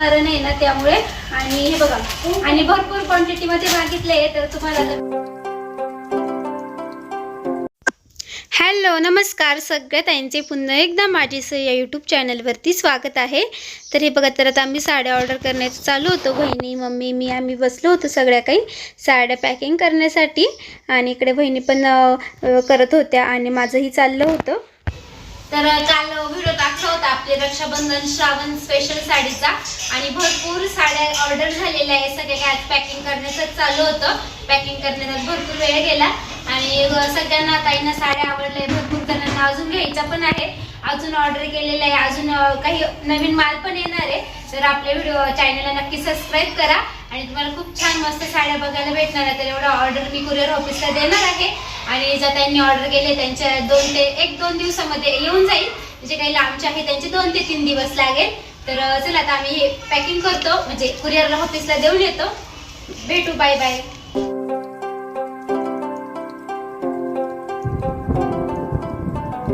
कारण आहे ना त्यामुळे. आणि हे बघा आणि भरपूर क्वांटिटी मध्ये मागितले तर तुम्हाला हॅलो नमस्कार. सगळ्या ताईंचे पुन्हा एकदा माझी स या यूट्यूब चॅनलवरती स्वागत आहे. तर हे बघा तर आता आम्ही साड्या ऑर्डर करण्याचं चालू होतो. बहिणी मम्मी मी आम्ही बसलो होतो सगळ्या काही साड्या पॅकिंग करण्यासाठी. आणि इकडे बहिणी पण करत होत्या आणि माझंही चाललं होतं. तर काल व्हिडिओ टाकला होता आपले रक्षाबंधन श्रावण स्पेशल साडीचा. आणि भरपूर साड्या ऑर्डर झालेल्या आहे सगळ्या काय आज पॅकिंग करण्याचं चालू होतं. पॅकिंग करण्यात भरपूर वेळ गेला. आणि सगळ्यांना ताईंना साड्या आवडल्या भरपूर जणांना अजून घ्यायच्या पण आहे अजून ऑर्डर केलेलं आहे. अजून काही नवीन माल पण येणार आहे. तर आपल्या व्हिडिओ चॅनलला नक्की सबस्क्राईब करा. आणि तुम्हाला खूप छान मस्त साड्या बघायला भेटणार आहे तर एवढा ऑर्डर मी कुरिअर ऑफिसला देणार आहे. आणि ज्या त्यांनी ऑर्डर केले त्यांच्या दोन ते एक दोन दिवसामध्ये येऊन जाईल. जे काही लांबचे आहे त्यांचे दोन ते तीन दिवस लागेल. तर चला आता आम्ही हे पॅकिंग करतो. म्हणजे कुरिअरला ऑफिसला देऊन येतो. भेटू bye bye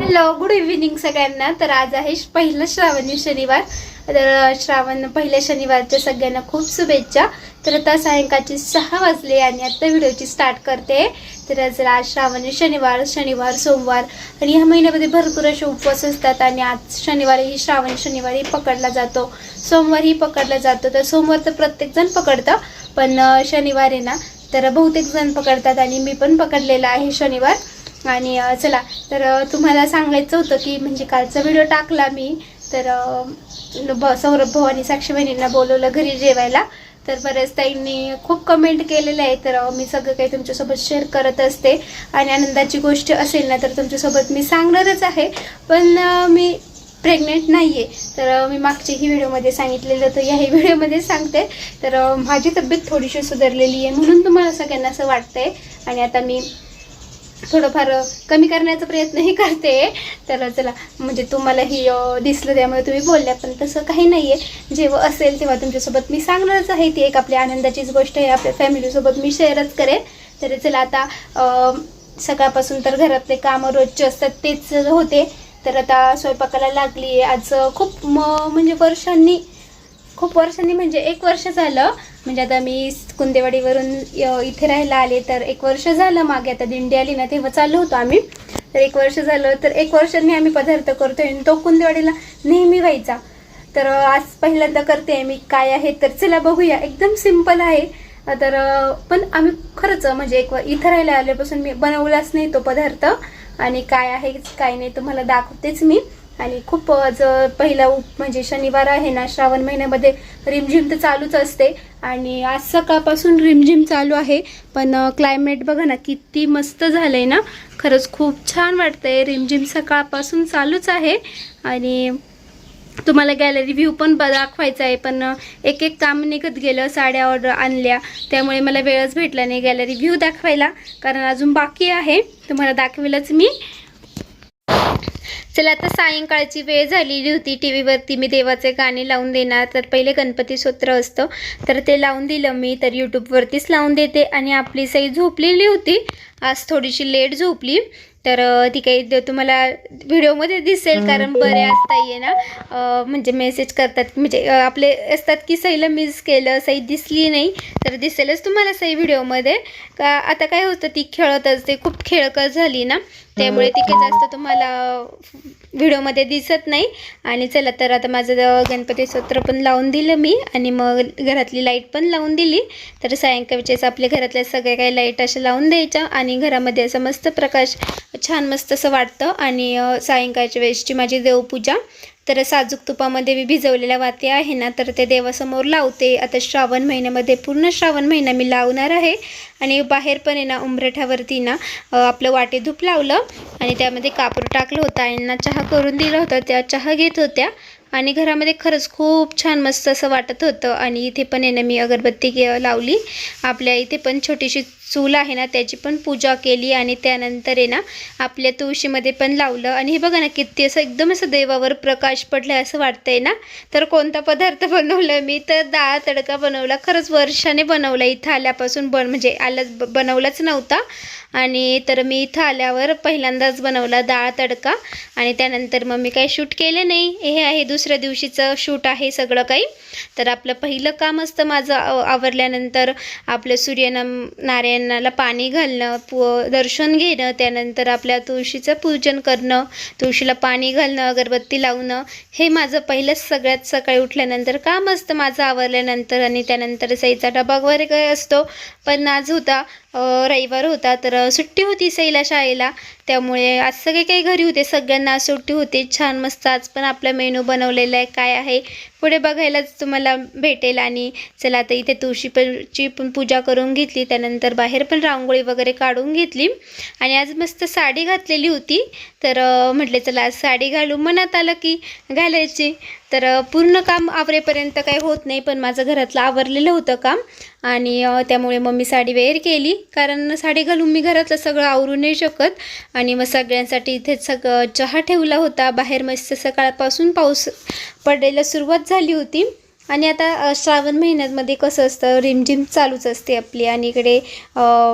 hello good evening सगळ्यांना. तर आज आहे पहिलं श्रावणी शनिवार. तर श्रावण पहिल्या शनिवारच्या सगळ्यांना खूप शुभेच्छा. तर आता सायंकाळचे सहा वाजले आणि आता व्हिडिओची स्टार्ट करते. तर आज आज श्रावण शनिवार शनिवार सोमवार आणि ह्या महिन्यामध्ये भरपूर असे उपवास असतात आणि आज शनिवारीही श्रावण शनिवारी पकडला जातो. सोमवारही पकडला जातो. तर सोमवार तर प्रत्येकजण पकडतं पण शनिवारी शनिवार आहे ना तर बहुतेक जण पकडतात आणि मी पण पकडलेला आहे शनिवार. आणि चला तर तुम्हाला सांगायचं होतं की म्हणजे कालचा व्हिडिओ टाकला मी. तर अ, ब सौरभ भवानी साक्षी बहिणींना बोलवलं घरी जेवायला. तर बऱ्याच ताईंनी खूप कमेंट केलेलं आहे तर मी सगळं काही तुमच्यासोबत शेअर करत असते. आणि आनंदाची गोष्ट असेल ना तर तुमच्यासोबत मी सांगणारच आहे. पण मी प्रेग्नेंट नाही आहे तर मी मागच्याही व्हिडिओमध्ये सांगितलेलं होतं याही व्हिडिओमध्ये सांगते. तर माझी तब्येत थोडीशी सुधारलेली आहे म्हणून तुम्हाला सगळ्यांना असं वाटतंय. आणि आता मी थोडंफार कमी करण्याचा प्रयत्नही करते. तर चला म्हणजे तुम्हाला ही दिसलं त्यामुळे तुम्ही बोलल्या पण तसं काही नाही आहे जेव्हा असेल तेव्हा तुमच्यासोबत मी सांगणारच आहे. ती एक आपल्या आनंदाचीच गोष्ट आहे. आपल्या फॅमिलीसोबत मी शेअरच करेन. तर चला आता सकाळपासून तर घरातले कामं रोजचे असतात तेच होते. तर आता स्वयंपाकाला लागली आहे आज खूप म म्हणजे वर्षांनी खूप वर्षांनी म्हणजे एक वर्ष झालं. म्हणजे आता मी कुंदेवाडीवरून इथे राहायला आले तर एक वर्ष झालं मागे. आता दिंडी आली ना तेव्हा चाललो होतो आम्ही. तर एक वर्ष झालं तर एक वर्षांनी आम्ही पदार्थ करतोय आणि तो कुंदेवाडीला नेहमी व्हायचा. तर आज पहिल्यांदा करते मी. काय आहे तर चला बघूया. एकदम सिंपल आहे. तर पण आम्ही खरंच म्हणजे एक व- इथं राहायला आल्यापासून मी बनवलाच नाही तो पदार्थ. आणि काय आहे काय नाही तुम्हाला दाखवतेच मी. आणि खूप जर पहिला म्हणजे शनिवार आहे ना श्रावण महिन्यामध्ये रिमझिम तर चालूच असते. आणि आज सकाळपासून रिमझिम चालू आहे. पण क्लायमेट बघा ना किती मस्त झालंय ना. खरंच खूप छान वाटतंय. रिमझिम सकाळपासून चालूच आहे. आणि तुम्हाला गॅलरी व्ह्यू पण ब- दाखवायचा आहे. पण एक एक काम निघत गेलं साड्या ऑर्डर आणल्या. त्यामुळे मला वेळच भेटला नाही गॅलरी व्ह्यू दाखवायला. कारण अजून बाकी आहे. तुम्हाला दाखवेलच मी. चला आता सायंकाळची वेळ झालेली होती. टी व्हीवरती मी देवाचे गाणे लावून देणार. तर पहिले गणपती स्तोत्र असतं. तर ते लावून दिलं मी. तर यूट्यूबवरतीच लावून देते. आणि आपली सई झोपलेली होती. आज थोडीशी लेट झोपली. तर ती काही द- तुम्हाला व्हिडिओमध्ये दिसेल. कारण बऱ्याच ताई आहे ना म्हणजे मेसेज करतात. म्हणजे आपले असतात की सईला मिस केलं. सई दिसली नाही. तर दिसेलच तुम्हाला सई व्हिडिओमध्ये. का आता काय होतं ती खेळत असते खूप खेळकर झाली ना. त्यामुळे ती काही जास्त तुम्हाला व्हिडिओमध्ये दिसत नाही. आणि चला तर आता माझं गणपती स्तोत्र पण लावून दिलं मी. आणि मग घरातली लाइट पण लावून दिली. तर सायंकाळचेच आपल्या घरातल्या सगळ्या काही लाइट अशा लावून द्यायच्या. आणि घरामध्ये असं मस्त प्रकाश छान मस्त असं वाटतं. आणि सायंकाळच्या वेळेसची माझी देवपूजा. तर साजूक तुपामध्ये मी भिजवलेल्या वाती आहे ना तर ते देवासमोर लावते. आता श्रावण महिन्यामध्ये पूर्ण श्रावण महिना मी लावणार आहे. आणि बाहेर पण आहे ना उंबरठ्यावरती ना आपलं वाटे धूप लावलं. आणि त्यामध्ये कापूर टाकलं होतं. आईंना चहा करून दिला होता. त्या चहा घेत होत्या. आणि घरामध्ये खरंच खूप छान मस्त असं वाटत होतं. आणि इथे पण आहे ना मी अगरबत्ती लावली. आपल्या इथे पण छोटीशी चूल आहे ना त्याची पण पूजा केली आणि त्यानंतर आहे ना आपल्या तुळशीमध्ये पण लावलं. आणि हे बघा ना किती असं एकदम असं देवावर प्रकाश पडलाय असं वाटतंय ना. तर कोणता पदार्थ बनवला? मी तर डाळ तडका बनवला. खरंच वर्षाने बनवला. इथं आल्यापासून बन म्हणजे आलं ब- बनवलाच नव्हता. आणि तर मी इथं आल्यावर पहिल्यांदाच बनवला डाळ तडका. आणि त्यानंतर मग मी काही शूट केलं नाही. हे आहे दुसऱ्या दिवशीचं शूट आहे सगळं काही. तर आपलं पहिलं काम असतं माझं आवरल्यानंतर आपलं सूर्यनम नारायणाला पाणी घालणं पु दर्शन घेणं त्यानंतर आपल्या तुळशीचं पूजन करणं तुळशीला पाणी घालणं अगरबत्ती लावणं हे माझं पहिलंच सगळ्यात सकाळी उठल्यानंतर काम असतं माझं आवरल्यानंतर. आणि त्यानंतर सईचा डबा वगैरे काही असतो. पण आज होता. रविवार होता तर सुट्टी होती सईला शाळेला त्यामुळे आज सगळे काही घरी होते सगळ्यांना आज सुट्टी होती छान मस्त आज पण आपला मेनू बनवलेला आहे काय आहे पुढे बघायलाच तुम्हाला भेटेल आणि चला आता इथे तुळशी पण ची पण पूजा करून घेतली त्यानंतर बाहेर पण रांगोळी वगैरे काढून घेतली आणि आज मस्त साडी घातलेली होती. तर म्हटले चला आज साडी घालू मनात आलं की घालायची. तर पूर्ण काम आवरेपर्यंत काही होत नाही पण माझं घरातलं आवरलेलं होतं काम आणि त्यामुळे मग मी साडी वेअर केली. कारण साडी घालून मी घरातलं सगळं आवरू नाही शकत. आणि मग सगळ्यांसाठी इथेच सगळं चहा ठेवला होता. बाहेर मस्त सकाळपासून पाऊस पडायला सुरुवात झाली होती. आणि आता श्रावण महिन्यामध्ये कसं असतं रिमझिम चालूच असते आपली. आणि इकडे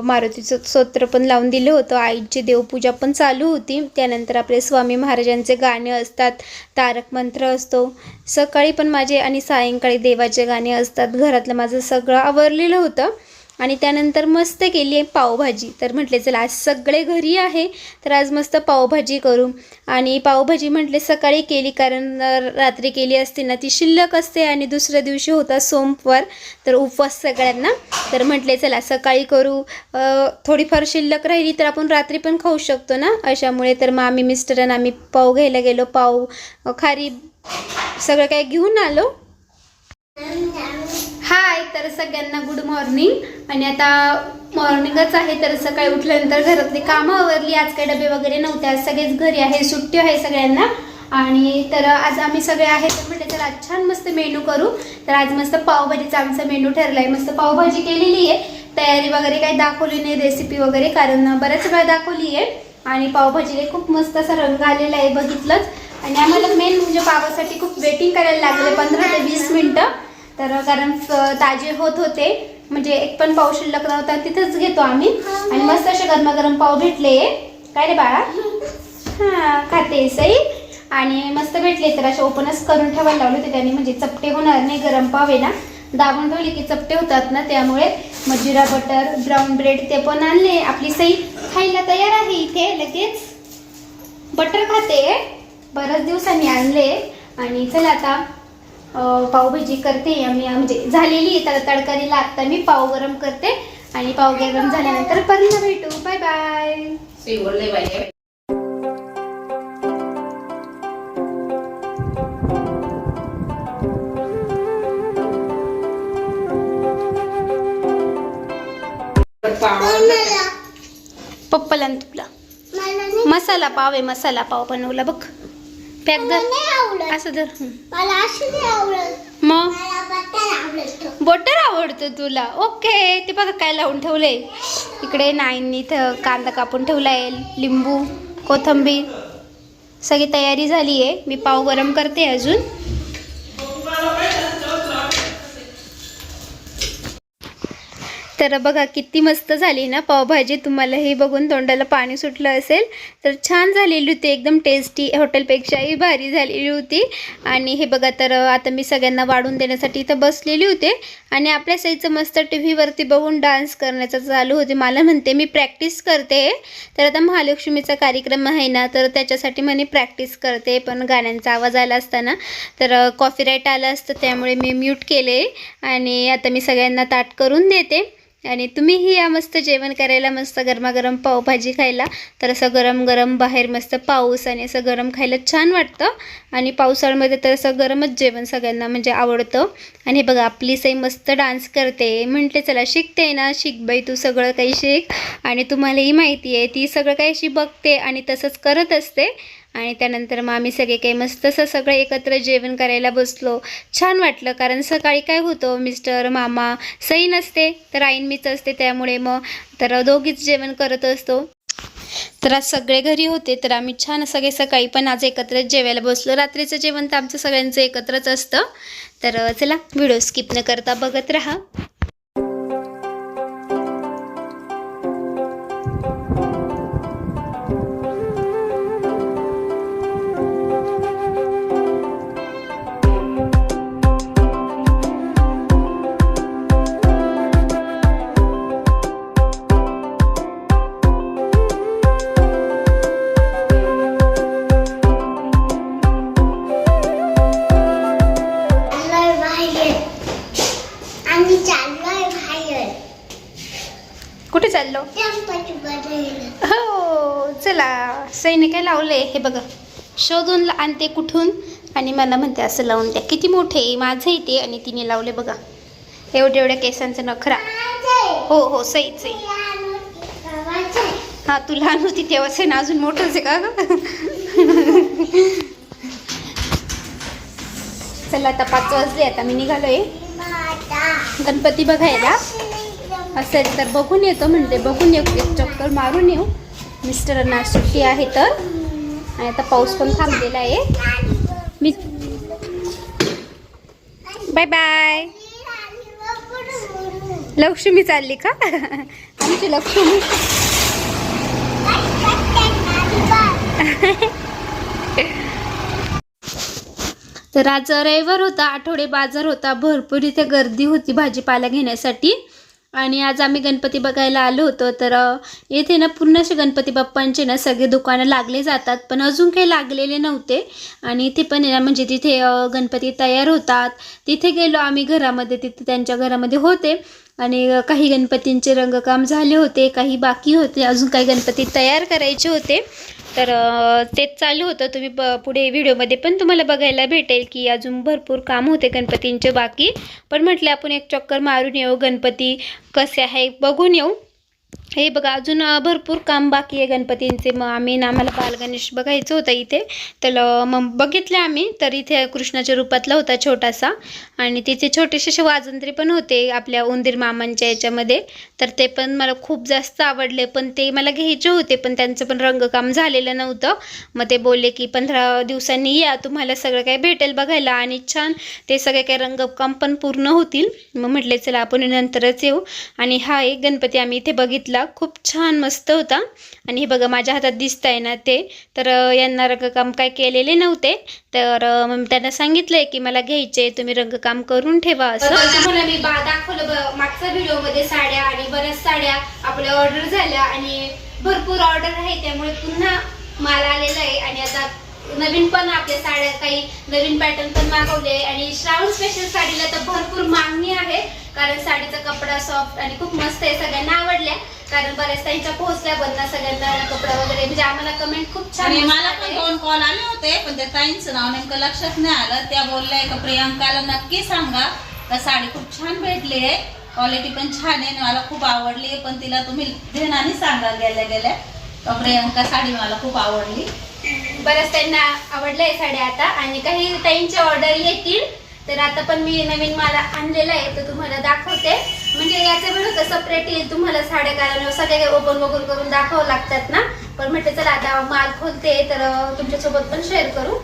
मारुतीचं स्तोत्र पण लावून दिलं होतं. आईची देवपूजा पण चालू होती. त्यानंतर आपले स्वामी महाराजांचे गाणे असतात. तारक मंत्र असतो. सकाळी पण माझे आणि सायंकाळी देवाचे गाणे असतात. घरातलं माझं सगळं आवरलेलं होतं. आणि त्यानंतर मस्त केली आहे पावभाजी. तर म्हटले चला आज सगळे घरी आहे तर आज मस्त पावभाजी करू. आणि पावभाजी म्हटले सकाळी केली कारण रात्री केली असते ना ती शिल्लक असते आणि दुसऱ्या दिवशी होता सोमवार तर उपवास सगळ्यांना. तर म्हटले चला सकाळी करू. थोडीफार शिल्लक राहिली तर आपण रात्री पण खाऊ शकतो ना अशामुळे. तर मग आम्ही मिस्टरांना आम्ही पाव घ्यायला गेलो पाव खारी सगळं काही घेऊन आलो. तर सगळ्यांना गुड मॉर्निंग आणि आता मॉर्निंगच आहे तर सकाळी उठल्यानंतर घरातली कामं आवरली. आज काही डबे वगैरे नव्हते आज सगळेच घरी आहे सुट्टी आहे सगळ्यांना. आणि तर आज आम्ही सगळे आहे तर म्हटलं चला आज छान मस्त मेनू करू. तर आज मस्त पावभाजीचा आमचा मेनू ठरला आहे मस्त पावभाजी केलेली आहे. तयारी वगैरे काही दाखवली नाही रेसिपी वगैरे कारण बऱ्याच वेळा दाखवली आहे. आणि पावभाजीला खूप मस्त असा रंग आलेला आहे बघितलंच. आणि आम्हाला मेन म्हणजे पावासाठी खूप वेटिंग करायला लागले पंधरा ते वीस मिनटं. तर कारण ताजे होत होते. म्हणजे एक पण पाव शिल्लक नव्हता तिथंच घेतो आम्ही. आणि मस्त असे गरमागरम पाव भेटले. काय रे बाळा? हा खाते सई. आणि मस्त भेटले तर असे ओपनच करून ठेवायला लावले होते त्यांनी. म्हणजे चपटे होणार नाही गरम पाव आहे ना. दाबून ठेवले की चपटे होतात ना त्यामुळे. मग जिरा बटर ब्राऊन ब्रेड ते पण आणले. आपली सई खायला तयार आहे इथे लगेच. बटर खाते. बऱ्याच दिवसांनी आणले. आणि चला आता पावभाजी करते आम्ही म्हणजे झालेली आहे तर तडकारीला आत्ता मी पाव गरम करते आणि पाव गरम झाल्यानंतर परत भेटू. बाय बाय पप्पाला तुला. मसाला पाव आहे मसाला पाव बनवला बघ. पॅक धर. असं धर. मला असं नाही आवडत. मग? मला बटर आवडतो. बटर आवडतं तुला. ओके ते बघा काय लावून ठेवले. इकडे नाईंनी इथं कांदा कापून ठेवलाय लिंबू कोथंबीर. सगळी तयारी झाली आहे मी पाव गरम करते अजून. तर बघा किती मस्त झाली ना पावभाजी. तुम्हाला हे बघून तोंडाला पाणी सुटलं असेल तर छान झालेली होती. एकदम टेस्टी हॉटेलपेक्षाही भारी झालेली होती. आणि हे बघा तर आता मी सगळ्यांना वाढून देण्यासाठी इथं बसलेली होते. आणि आपल्या साईजचं मस्त टी व्हीवरती बघून डान्स करण्याचं चालू होते. मला म्हणते मी प्रॅक्टिस करते. तर आता महालक्ष्मीचा कार्यक्रम आहे ना तर त्याच्यासाठी म्हणे प्रॅक्टिस करते. पण गाण्यांचा आवाज आला असताना. तर कॉपीराईट आलं असतं त्यामुळे मी म्यूट केले. आणि आता मी सगळ्यांना ताट करून देते. आणि तुम्हीही या मस्त जेवण करायला मस्त गरमागरम पावभाजी खायला. तर असं गरम गरम बाहेर मस्त पाऊस आणि असं गरम खायला छान वाटतं. आणि पावसाळ्यामध्ये तर असं गरमच जेवण सगळ्यांना म्हणजे आवडतं. आणि हे बघा आपली सई मस्त डान्स करते. म्हटले चला शिकते ना शिक बाई तू सगळं काही शिक. आणि तुम्हालाही माहिती आहे ती सगळं काही अशी बघते आणि तसंच करत असते. आणि त्यानंतर मग आम्ही सगळे काही मस्त असं सगळं एकत्र जेवण करायला बसलो. छान वाटलं कारण सकाळी काय होतं मिस्टर मामा सई नसते तर आईन मीच असते त्यामुळे मग तर दोघीच जेवण करत असतो. तर आज सगळे घरी होते तर आम्ही छान सगळे सकाळी पण आज एकत्रच जेवायला बसलो. रात्रीचं जेवण तर आमचं सगळ्यांचं एकत्रच असतं. तर चला व्हिडिओ स्किप न करता बघत राहा. बघा. शोधून आणते कुठून? आणि मला म्हणते असं लावून द्या. किती मोठे आहे? माझं इथे आणि तिने लावले बघा. एवढ्या एवढ्या केसांचं नखरा. हो हो सईच आहे. हा तू लहान होती तेव्हाच आहे ना? अजून मोठंच आहे का? चला आता पाच वाजले आता मी निघालोय. गणपती बघायला. असेल तर बघून येतो म्हणते. बघून येऊ. एक चक्कर मारून येऊ. मिस्टरांना सुट्टी आहे तर. आणि आता पाऊस पण थांबलेला आहे. मी बाय बाय लक्ष्मी चालली का? आमची लक्ष्मी. तर आज रविवार होता आठवडे बाजार होता भरपूर इथे गर्दी होती भाजीपाला घेण्यासाठी. आणि आज आम्ही गणपती बघायला आलो होतो तर येथे ना पूर्ण असे गणपती बाप्पांचे ना सगळे दुकानं लागले जातात पण अजून काही लागलेले नव्हते. आणि इथे पण आहे ना म्हणजे तिथे गणपती तयार होतात. तिथे गेलो आम्ही घरामध्ये तिथे त्यांच्या घरामध्ये होते. आणि काही गणपतींचे रंगकाम झाले होते काही बाकी होते अजून काही गणपती तयार करायचे होते. तर तेच चालू होतं. तुम्ही ब पुढे व्हिडिओमध्ये पण तुम्हाला बघायला भेटेल की अजून भरपूर काम होते गणपतींचे बाकी. पण म्हटले आपण एक चक्कर मारून येऊ. गणपती कसे आहे बघून येऊ. हे बघा अजून भरपूर काम बाकी आहे गणपतींचे. मग आम्ही ना आम्हाला बालगणेश बघायचं होतं इथे. तर मग बघितले आम्ही तर इथे कृष्णाच्या रूपातला होता छोटासा. आणि तिथे छोटेसे असे वाजंत्री पण होते आपल्या उंदीर मामांच्या याच्यामध्ये. तर ते पण मला खूप जास्त आवडले. पण ते मला घ्यायचे होते पण त्यांचं पण रंगकाम झालेलं नव्हतं. मग ते बोलले की पंधरा दिवसांनी या तुम्हाला सगळं काही भेटेल बघायला. आणि छान ते सगळे काही रंगकाम पण पूर्ण होतील. मग म्हटले चला आपण नंतरच येऊ. आणि हा एक गणपती आम्ही इथे बघितला. खूप छान मस्त होता. आणि हे बघा माझ्या हातात दिसत आहे ना ते. तर यांना रंगकाम काय केलेले नव्हते. तर मग त्यांना सांगितलंय की मला घ्यायचे तुम्ही रंगकाम करून ठेवा असं. तुम्हाला मी बा दाखवलं मागच्या व्हिडिओमध्ये साड्या आणि बऱ्याच साड्या आपल्या ऑर्डर झाल्या. आणि भरपूर ऑर्डर आहे त्यामुळे पुन्हा माल आलेला आहे. आणि आता नवीन पण आपल्या साड्या काही नवीन पॅटर्न पण मागवले आणि श्रावण स्पेशल साडीला तर भरपूर मागणी आहे. कारण साडीचा कपडा सॉफ्ट आणि खूप मस्त आहे सगळ्यांना आवडल्या. कारण बऱ्याच त्यांच्या पोहोचल्या ना सगळ्यांना कपडा वगैरे. म्हणजे आम्हाला कमेंट खूप छान मला पण. दोन कॉल आले होते पण त्या ताईंचं नाव नेमकं लक्षात नाही आलं. त्या बोलल्या का प्रियांकाला नक्की सांगा का साडी खूप छान भेटली आहे. क्वालिटी पण छान आहे आणि मला खूप आवडली आहे पण तिला तुम्ही ध्यानाने सांगा गेल्या गेल्या. प्रियांका साडी मला खूप आवडली. बऱ्याच त्यांना आवडलंय साड्या आता. आणि काही ताईंच्या ऑर्डर येतील. तर आता पण मी नवीन माल आणलेला आहे तर तुम्हाला दाखवते. म्हणजे याचं पण तर सेपरेट येईल तुम्हाला साड्या कारण सगळे काही ओपन वगैरे करून दाखवावं लागतात ना? पण म्हटलं चला आता माल खोलते. तर तुमच्यासोबत पण शेअर करू.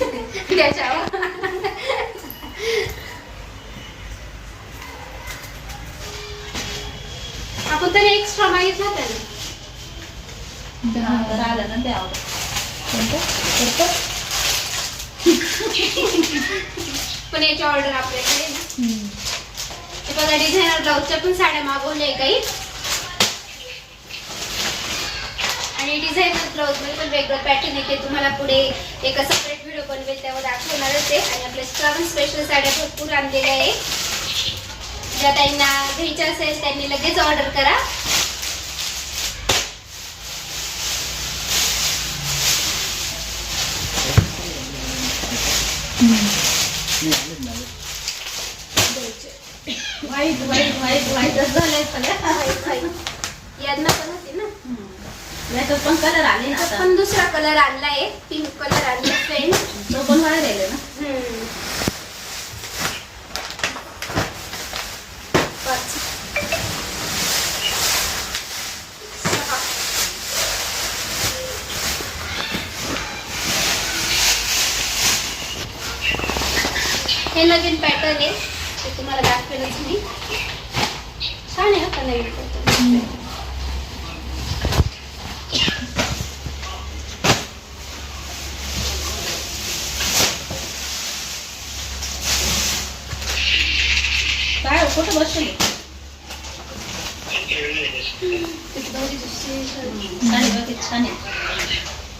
त्याच्यावर आपण तरी एक्स्ट्रा मागितलं होतं ना. तर आलं ना ते आवडत पण याची ऑर्डर आपल्याकडे ना. हे बघा डिझायनर ब्लाऊजच्या पण साड्या मागवल्या आहे काही. आणि डिझायनर ब्लाऊजमध्ये पण वेगळं पॅटर्न येते. तुम्हाला पुढे एका सेपरेट व्हिडिओ बनवेल तेव्हा दाखवणारच आहे आणि आपल्या श्रावण स्पेशल साड्या भरपूर आणलेल्या आहे. ज्या ताईंना घ्यायच्या असेल त्यांनी लगेच ऑर्डर करा. व्हाईटच झालंय यांना पण होती ना. याच्यात पण कलर आले ना आता. पण दुसरा कलर आणलाय पिंक कलर आणला फ्रेंड तो पण बाहेर राहिले ना पाच सहा हे नवीन पॅटर्न आहे. ते तुम्हाला दाखवेलच मी. छान आहे का नवीन पॅटर्न काय हो, कुठं बसले? छान आहे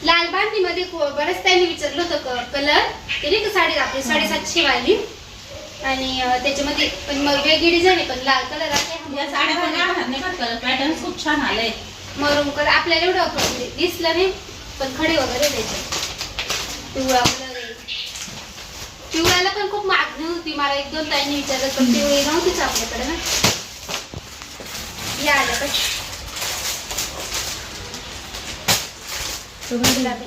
लाल बांधणीमध्ये को- बऱ्याच त्यांनी विचारलं होतं कलर ते नाही का साडी आपली साडेसातशे वाली. आणि त्याच्यामध्ये पण मग वेगळी डिझाईन आहे पण लाल कलर आहे. या साड्या पण नाही पॅटर्न खूप छान आलंय. मरून कलर. आपल्याला एवढं म्हणजे दिसलं नाही पण खडे वगैरे द्यायचे. पिवळा कलर आहे. पिवळ्याला पण खूप मागणी होती. मला एक दोन ताईंनी विचारलं पण पिवळी नव्हतीच आपल्याकडे ना. या आल्या पण. गुलाबी.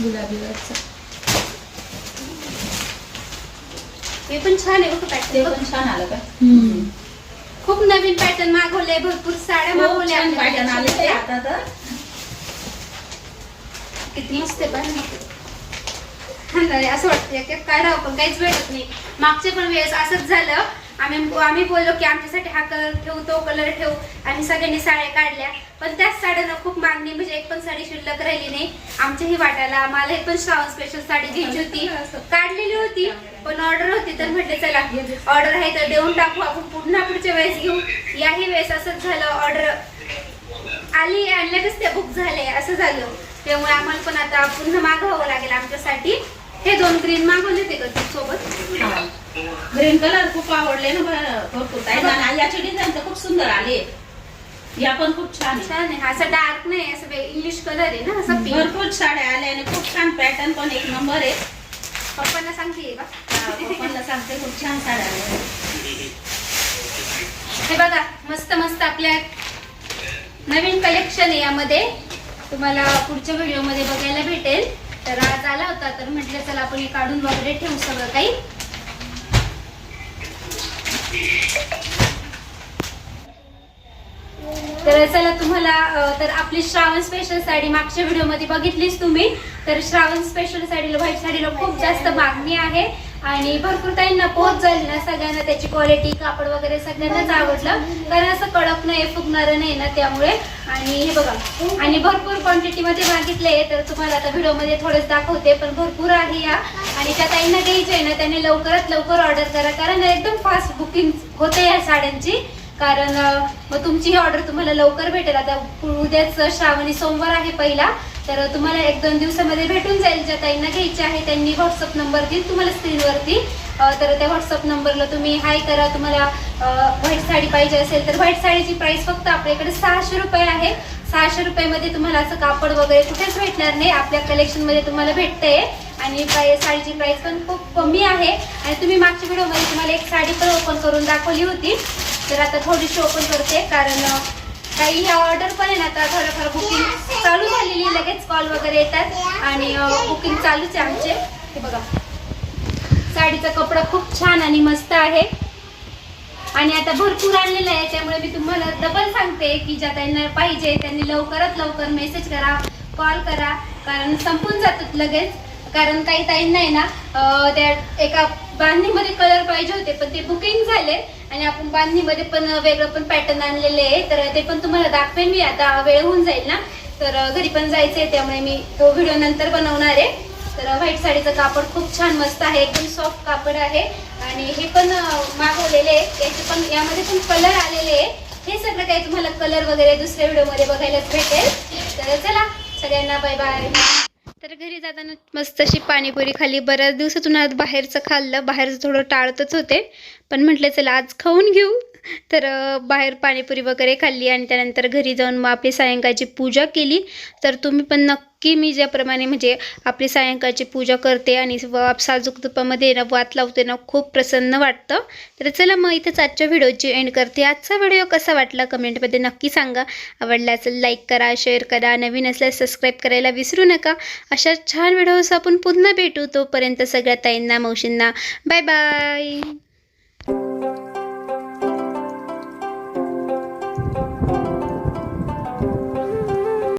गुलाबी. हे पण छान आहे बघ ते पॅटर्न पण छान आलं का? खूप नवीन पॅटर्न मागवले भरपूर साड्या खूप मागवल्या छान आले ते आता तर. किती मस्त आहे पण नाही, असं वाटतं एक एक काढावं पण काहीच भेटत नाही. मागच्या पण वेळेस असंच झालं. आम्ही आम्ही बोललो की आमच्यासाठी हा कलर ठेवू तो कलर ठेवू. आणि सगळ्यांनी साड्या काढल्या. पण त्याच साड्यांना खूप मागणी म्हणजे एक पण साडी शिल्लक राहिली नाही. आमच्याही वाटायला मला एक पण श्रावण स्पेशल साडी घ्यायची होती. काढलेली होती पण ऑर्डर होती तर म्हटले चला ऑर्डर आहे तर देऊन टाकू. आपण पुन्हा पुढच्या वेळेस घेऊ. याही वेळेस असंच झालं ऑर्डर आली आणि लगेच ते बुक झाले. असं झालं. त्यामुळे आम्हाला पण आता पुन्हा मागवावं लागेल आमच्यासाठी. हे दोन ग्रीन मागवले होते का सोबत? ग्रीन कलर खूप आवडले ना भरपूर. आणि याची डिझाईन तर खूप सुंदर आली या पण खूप छान छान आहे. हा असं डार्क नाही असं इंग्लिश कलर आहे ना असं भरपूर साड्या आल्या आणि खूप छान पॅटर्न पण एक नंबर आहे. पप्पांना सांगते बा पप्पांना सांगते खूप छान साड्या आल्या. हे बघा मस्त मस्त आपल्या नवीन कलेक्शन आहे यामध्ये. तुम्हाला पुढच्या व्हिडिओमध्ये बघायला भेटेल. तर आज आला होता तर म्हटलं चला आपण हे काढून वगैरे ठेवू सगळं काही. तर चला तुम्हाला तर आपली श्रावण स्पेशल साडी मागच्या व्हिडिओमध्ये बघितलीच तुम्ही. तर श्रावण स्पेशल साडीला व्हाईट साडीला खूप जास्त मागणी आहे. आणि भरपूर ताईंना पोच झाली ना सगळ्यांना त्याची क्वालिटी कापड वगैरे सगळ्यांनाच आवडलं. कारण असं कडक नाही फुगणारं नाही ना त्यामुळे. आणि हे बघा आणि भरपूर क्वांटिटीमध्ये मागितले तर तुम्हाला आता व्हिडिओमध्ये थोडंच दाखवते पण भरपूर आहे या. आणि त्या ताईंना द्यायचे आहे ना त्यांनी लवकरात लवकर ऑर्डर करा कारण एकदम फास्ट बुकिंग होते या साड्यांची. कारण मग तुमची ही ऑर्डर तुम्हाला लवकर भेटेल. आता उद्याच श्रावणी सोमवार आहे पहिला तर तुम्हाला एक दोन दिवसामध्ये भेटून जाईल. ज्या ताईंना घ्यायचे आहे त्यांनी व्हॉट्सअप नंबर देईल तुम्हाला स्क्रीनवरती तर त्या व्हॉट्सअप नंबरला तुम्ही हाय करा. तुम्हाला व्हाईट साडी पाहिजे असेल तर व्हाईट साडीची प्राइस फक्त आपल्याकडे सहाशे रुपये आहे. सहाशे रुपयामध्ये तुम्हाला असं कापड वगैरे कुठेच भेटणार नाही. आपल्या कलेक्शनमध्ये तुम्हाला भेटते आणि साडीची प्राइस पण खूप कमी आहे. आणि तुम्ही मागच्या व्हिडिओमध्ये तुम्हाला एक साडी पण ओपन करून दाखवली होती. तर आता थोडीशी ओपन करते. कारण काही ह्या ऑर्डर पण आहे ना आता थोडंफार बुकिंग चालू झालेली लगेच कॉल वगैरे येतात. आणि बुकिंग चालूच आहे आमचे. हे बघा. साडीचा कपडा खूप छान आणि मस्त आहे. आणि आता भरपूर आणलेलं आहे त्यामुळे मी तुम्हाला डबल सांगते की ज्या त्यांना पाहिजे त्यांनी लवकरात लवकर मेसेज करा कॉल करा. कारण संपून जातात लगेच. कारण काही ताईंना आहे ना त्या एका बांधणीमध्ये कलर पाहिजे होते पण ते बुकिंग झाले. आणि आपण बांधणीमध्ये पण वेगळं पण पॅटर्न आणलेले आहे. तर ते पण तुम्हाला दाखवेन मी. आता वेळ होऊन जाईल ना. तर घरी पण जायचं आहे त्यामुळे मी तो व्हिडिओ नंतर बनवणार आहे. तर व्हाईट साडीचं कापड खूप छान मस्त आहे. एकदम सॉफ्ट कापड आहे. आणि हे पण मागवलेले आहे. याचे पण यामध्ये पण कलर आलेले आहे. हे सगळं काही तुम्हाला कलर वगैरे दुसऱ्या व्हिडिओमध्ये बघायलाच भेटेल. तर चला. सगळ्यांना बाय बाय तर घरी जाताना मस्त अशी पाणीपुरी खाली बऱ्याच दिवसातून आज बाहेरचं खाल्लं. बाहेरचं थोडं टाळतच होते. पण म्हटलं चला आज खाऊन घेऊ. तर बाहेर पाणीपुरी वगैरे खाल्ली आणि त्यानंतर घरी जाऊन मग आपली सायंकाळची पूजा केली. तर तुम्ही पण नक्की मी ज्याप्रमाणे म्हणजे आपली सायंकाळची पूजा करते आणि व साजूक तुपामध्ये ना वात लावते ना खूप प्रसन्न वाटतं. तर चला मग इथेच आजच्या व्हिडिओची एंड करते. आजचा व्हिडिओ कसा वाटला कमेंटमध्ये नक्की सांगा. आवडला असेल लाईक करा शेअर करा नवीन असल्यास सबस्क्राईब करायला विसरू नका. अशा छान व्हिडिओज आपण पुन्हा भेटू. तोपर्यंत सगळ्या ताईंना मावशींना बाय बाय.